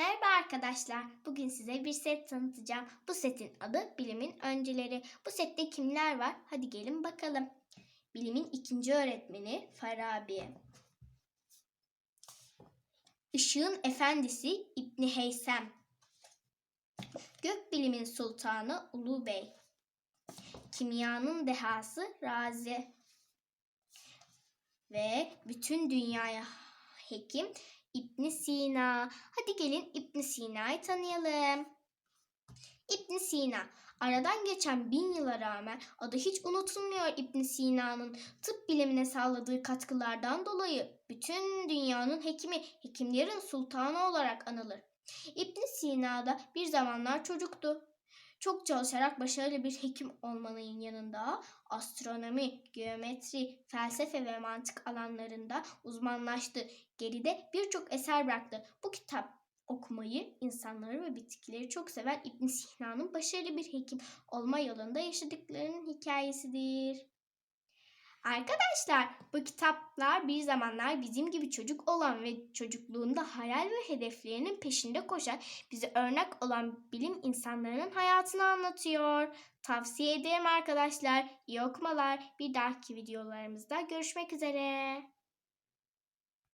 Merhaba arkadaşlar. Bugün size bir set tanıtacağım. Bu setin adı Bilimin Önceleri. Bu sette kimler var? Hadi gelin bakalım. Bilimin ikinci öğretmeni Farabi. Işığın efendisi İbni Heysem. Gökbilimin sultanı Ulu Bey. Kimyanın dehası Razi. Ve bütün dünyaya hekim İbn Sina. Hadi gelin İbn Sina'yı tanıyalım. İbn Sina. Aradan geçen bin yıla rağmen adı hiç unutulmuyor İbn Sina'nın tıp bilimine sağladığı katkılardan dolayı bütün dünyanın hekimi, hekimlerin sultanı olarak anılır. İbn Sina da bir zamanlar çocuktu. Çok çalışarak başarılı bir hekim olmanın yanında astronomi, geometri, felsefe ve mantık alanlarında uzmanlaştı. Geride birçok eser bıraktı. Bu kitap okumayı, insanları ve bitkileri çok seven İbn Sina'nın başarılı bir hekim olma yolunda yaşadıklarının hikayesidir. Arkadaşlar bu kitaplar bir zamanlar bizim gibi çocuk olan ve çocukluğunda hayal ve hedeflerinin peşinde koşan bize örnek olan bilim insanlarının hayatını anlatıyor. Tavsiye ederim arkadaşlar. İyi okumalar. Bir dahaki videolarımızda görüşmek üzere.